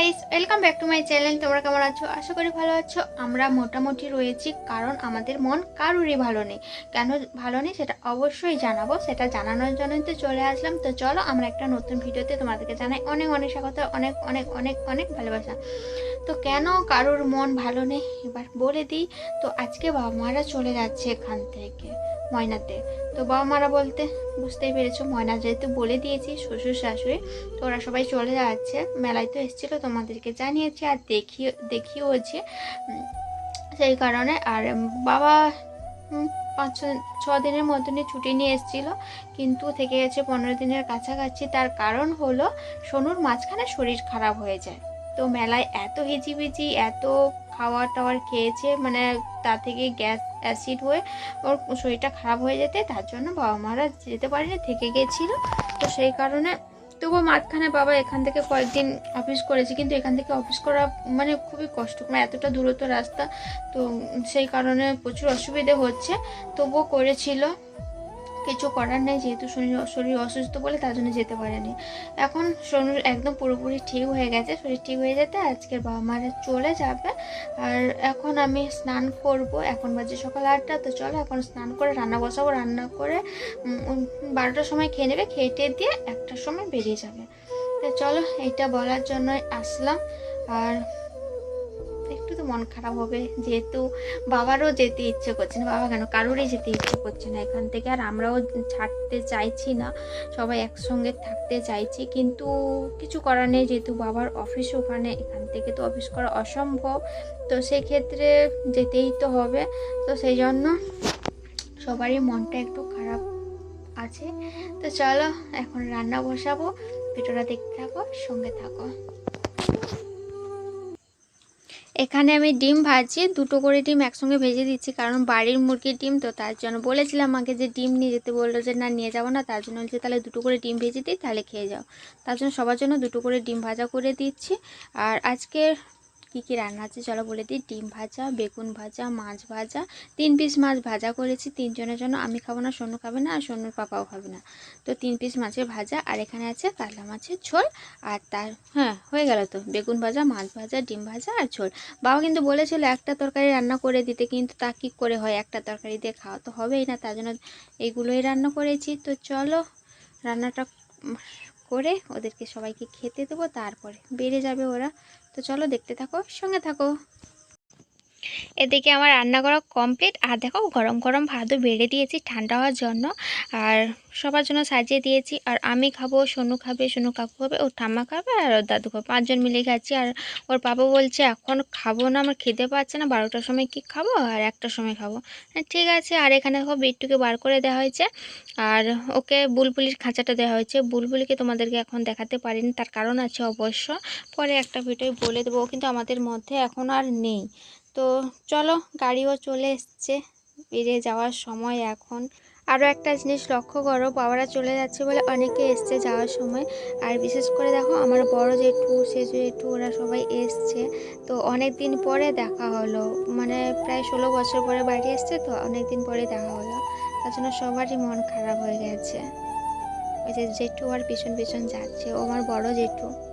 Guys welcome back to my channel তোমরা কেমন আছো? আশা করি ভালো আছো। আমরা মোটামুটি রয়েছি, কারণ আমাদের মন কারুরই ভালো নেই। কেন ভালো নেই সেটা অবশ্যই জানাব। সেটা জানানোর জন্যই তো চলে আসলাম। তো চলো, আমরা একটা নতুন ভিডিওতে তোমাদেরকে জানাই অনেক অনেক স্বাগত, অনেক অনেক অনেক অনেক ভালোবাসা। তো কেন কারুর মন ভালো নেই? এবার বলে দিই। তো আজকে বাবা মারা চলে যাচ্ছে এখান থেকে। ময়নাতে। তো বাবা মারা বলতে বুঝতেই পেরেছ, ময়না যেহেতু বলে দিয়েছি শ্বশুর শাশুড়ি, তো ওরা সবাই চলে যাচ্ছে। মেলায় তো এসেছিল, তোমাদেরকে জানিয়েছি আর দেখিও দেখিয়েওছি সেই কারণে। আর বাবা পাঁচ ছ দিনের মতনই ছুটি নিয়ে এসেছিল, কিন্তু থেকে গেছে পনেরো দিনের কাছাকাছি। তার কারণ হলো, সোনুর মাঝখানে শরীর খারাপ হয়ে যায়। তো মেলায় এত হিজিবিজি, এত খাওয়ার টাওয়ার খেয়েছে মানে তা থেকে গ্যাস, অ্যাসিড হয়ে ওর শরীরটা খারাপ হয়ে যেতে, তার জন্য বাবা মারা যেতে পারেনি, থেকে গেছিল। তো সেই কারণে তবুও মাঝখানে বাবা এখান থেকে কয়েকদিন অফিস করেছে, কিন্তু এখান থেকে অফিস করা মানে খুবই কষ্ট মানে এতটা দূরত্ব রাস্তা, তো সেই কারণে প্রচুর অসুবিধে হচ্ছে, তবুও করেছিল। কিছু করার নেই, যেহেতু শরীর শরীর অসুস্থ বলে তার জন্য যেতে পারেনি। এখন শরীর একদম পুরোপুরি ঠিক হয়ে গেছে, শরীর ঠিক হয়ে যেতে আজকের বাবা মারা চলে যাবে। আর এখন আমি স্নান করব, এখন বাজে সকাল আটটা, তো চলো এখন স্নান করে রান্না বসাবো, রান্না করে বারোটার সময় খেয়ে নেবে খেয়ে টেয়ে দিয়ে একটার সময় বেরিয়ে যাবে। তো চলো, এইটা বলার জন্যই আসলাম। আর একটু তো মন খারাপ হবে। যেহেতু বাবারও যেতে ইচ্ছে করছে না, বাবা কেন? কারোরই যেতে ইচ্ছে করছে না এখান থেকে। আর আমরাও ছাড়তে চাইছি না, সবাই একসঙ্গে থাকতে চাইছি। কিন্তু কিছু করার নেই, যেহেতু বাবার অফিস ওখানে, এখান থেকে তো অফিস করা অসম্ভব। তো সেক্ষেত্রে যেতেই তো হবে। তো সেই জন্য সবারই মনটা একটু খারাপ আছে। তো চলো, এখন রান্না বসাবো। ভিডিওটা দেখতে থাকো, সঙ্গে থাকো। এখানে আমি ডিম ভাজি, দুটো করে ডিম একসঙ্গে ভেজে দিচ্ছি, কারণ বাড়ির মুরগির ডিম তো তার জন্য বলেছিলাম আমাকে যে ডিম নিয়ে যেতে বলল যে না, নিয়ে যাব না, তার জন্য বলছি তাহলে দুটো করে ডিম ভেজে দিই, তাহলে খেয়ে যাও। তার জন্য সবার জন্য দুটো করে ডিম ভাজা করে দিচ্ছি। আর আজকে কী কী রান্না আছে চলো বলে দিই। ডিম ভাজা, বেগুন ভাজা, মাছ ভাজা, তিন পিস মাছ ভাজা করেছি। তিনজনের জন্য আমি খাব না, সোনু খাবে না, আর সোনুর পাপাও খাবে না। তো তিন পিস মাছের ভাজা, আর এখানে আছে কাতলা মাছের ঝোল। আর তার হ্যাঁ হয়ে গেল তো। বেগুন ভাজা, মাছ ভাজা, ডিম ভাজা, আর ঝোল। বাবা কিন্তু বলেছিল একটা তরকারি রান্না করে দিতে, কিন্তু তা কী করে হয়? একটা তরকারি দিয়ে খাওয়া তো হবেই না, তার জন্য এইগুলোই রান্না করেছি। তো চলো রান্নাটা করে ওদেরকে সবাইকে খেতে দেবো, তারপরে বেড়ে যাবে ওরা। তো চলো দেখতে থাকো সঙ্গে থাকো। এদিকে আমার রান্না করা কমপ্লিট আর দেখো গরম গরম ভাতও বেড়ে দিয়েছি ঠান্ডা হওয়ার জন্য। আর সবার জন্য সাজিয়ে দিয়েছি। আর আমি খাব সোনু খাবে সোনু কাকু খাবে ওর ঠাম্মা খাবে আর ওর দাদু খাবে। পাঁচজন মিলে খাচ্ছি আর ওর বাবা বলছে এখন খাব না আমার খেতে পাচ্ছে না বারোটার সময় কি খাব আর একটার সময় খাব? হ্যাঁ, ঠিক আছে। আর এখানে দেখো বিট্টুকে বার করে দেওয়া হয়েছে। আর ওকে বুলবুলির খাঁচাটা দেওয়া হয়েছে। বুলবুলিকে তোমাদেরকে এখন দেখাতে পারিনি তার কারণ আছে অবশ্য। পরে একটা ভিডিও বলে দেবো। কিন্তু আমাদের মধ্যে এখন আর নেই। তো চলো গাড়িও চলে এসছে। বেরিয়ে যাওয়ার সময় এখন। আরও একটা জিনিস লক্ষ্য করো, বাবারা চলে যাচ্ছে বলে অনেকে এসছে যাওয়ার সময়। আর বিশেষ করে দেখো আমার বড় জেঠু সেজু জেঠু, ওরা সবাই এসছে। তো অনেক দিন পরে দেখা হলো। মানে প্রায় ষোলো বছর পরে বাড়ি এসছে তো অনেক দিন পরে দেখা হলো। তার জন্য সবারই মন খারাপ হয়ে গেছে। ওই যে জেঠু আর পিছন পিছন যাচ্ছে। ও আমার বড় জেঠু।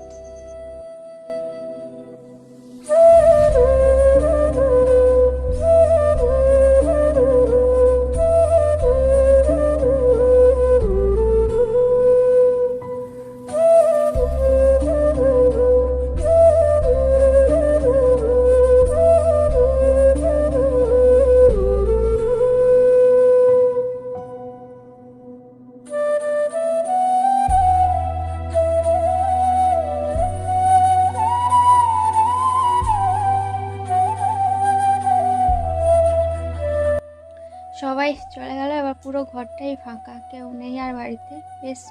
সবাই চলে গেল, এবার পুরো ঘরটাই ফাঁকা, কেউ নেই আর বাড়িতে। বেশ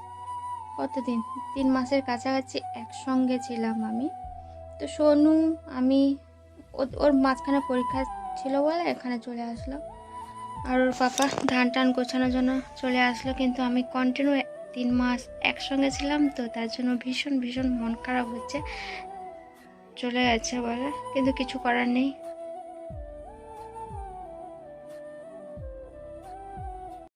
কতদিন? তিন মাসের কাছাকাছি একসঙ্গে ছিলাম আমি। তো সোনু, আমি ওর মাঝখানে পরীক্ষা ছিল বলে এখানে চলে আসলো আর ওর পাপা ধান টান গোছানোর জন্য চলে আসলো, কিন্তু আমি কন্টিনিউ তিন মাস একসঙ্গে ছিলাম, তো তার জন্য ভীষণ ভীষণ মন খারাপ হচ্ছে। চলে যাচ্ছে বলে, কিন্তু কিছু করার নেই।